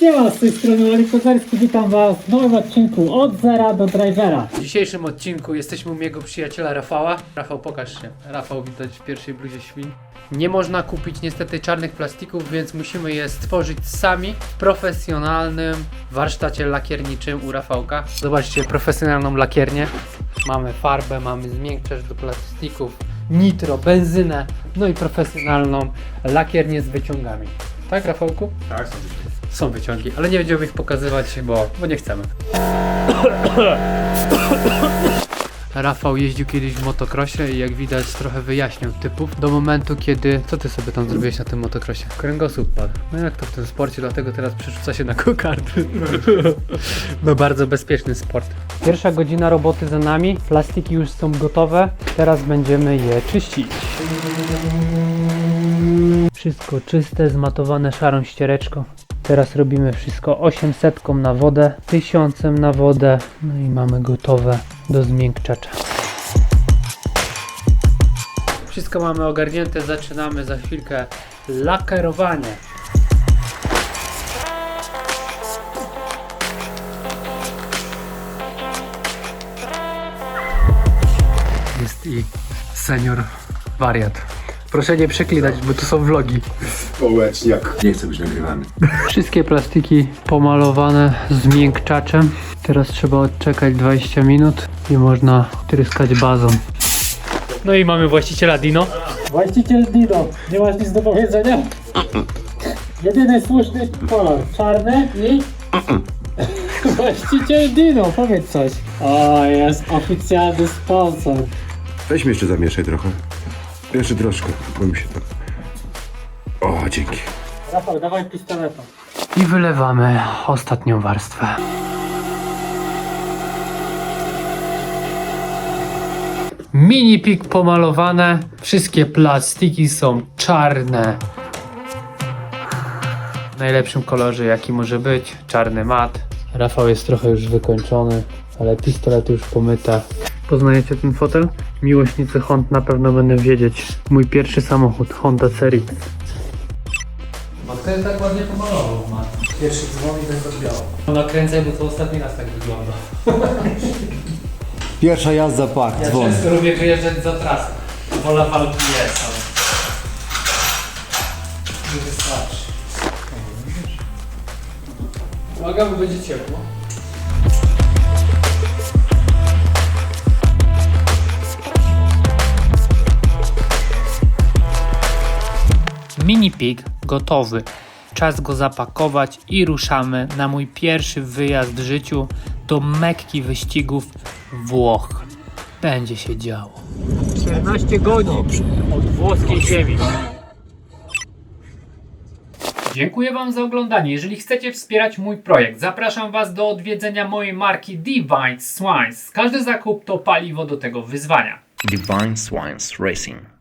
Siema, z tej strony Oli Kozarski, witam was w nowym odcinku od zera do drivera. W dzisiejszym odcinku jesteśmy u mojego przyjaciela Rafała. Rafał, pokaż się. Rafał widać w pierwszej bluzie świn. Nie można kupić niestety czarnych plastików, więc musimy je stworzyć sami w profesjonalnym warsztacie lakierniczym u Rafałka. Zobaczcie, profesjonalną lakiernię. Mamy farbę, mamy zmiękczacz do plastików, nitro, benzynę, no i profesjonalną lakiernię z wyciągami. Tak, Rafałku? Tak, są wyświetlone. Są wyciągi, ale nie będziemy ich pokazywać, bo, bo nie chcemy. Rafał jeździł kiedyś w motocrossie i jak widać trochę wyjaśniał typów do momentu, kiedy... Co ty sobie tam zrobiłeś na tym motocrossie? Kręgosłup padł. No jak to w tym sporcie, dlatego teraz przerzuca się na kokardy. No bardzo bezpieczny sport. Pierwsza godzina roboty za nami, plastiki już są gotowe, teraz będziemy je czyścić. Wszystko czyste, zmatowane szarą ściereczką. Teraz robimy wszystko 800 na wodę, 1000 na wodę, no i mamy gotowe do zmiękczacza. Wszystko mamy ogarnięte, zaczynamy za chwilkę lakerowanie. Jest i senior wariat. Proszę nie przeklinać, bo to są vlogi. Społeczniak. Nie chcę być nagrywany. Wszystkie plastiki pomalowane zmiękczaczem. Teraz trzeba odczekać 20 minut i można tryskać bazą. No i mamy właściciela Dino. Właściciel Dino, nie masz nic do powiedzenia? Jedyny słuszny kolor, czarny i... Właściciel Dino, powiedz coś. O, jest oficjalny sponsor. Weź mnie jeszcze zamieszaj trochę. Jeszcze troszkę, bo mi się tak... O, dzięki. Rafał, dawaj pistoletem. I wylewamy ostatnią warstwę. Mini pik pomalowane. Wszystkie plastiki są czarne. W najlepszym kolorze jaki może być. Czarny mat. Rafał jest trochę już wykończony, ale pistolety już pomyte. Poznajecie ten fotel? Miłośnicy Hond na pewno będą wiedzieć. Mój pierwszy samochód Honda Serii. Bo wtedy tak ładnie pomalował ma. Pierwszy dzwon i tak odbiało. Nakręcaj, bo to ostatni raz tak wygląda. Pierwsza jazda, pak, Ja dzwon. często lubię wyjeżdżać za trasę. Wola walki jest, ale... Nie wystarczy. Uwaga, bo będzie ciepło. Mini pig gotowy. Czas go zapakować i ruszamy na mój pierwszy wyjazd w życiu do Mekki wyścigów Włoch. Będzie się działo. 14 godzin od włoskiej ziemi. Dziękuję Wam za oglądanie. Jeżeli chcecie wspierać mój projekt, zapraszam Was do odwiedzenia mojej marki Divine Swines. Każdy zakup to paliwo do tego wyzwania. Divine Swines Racing.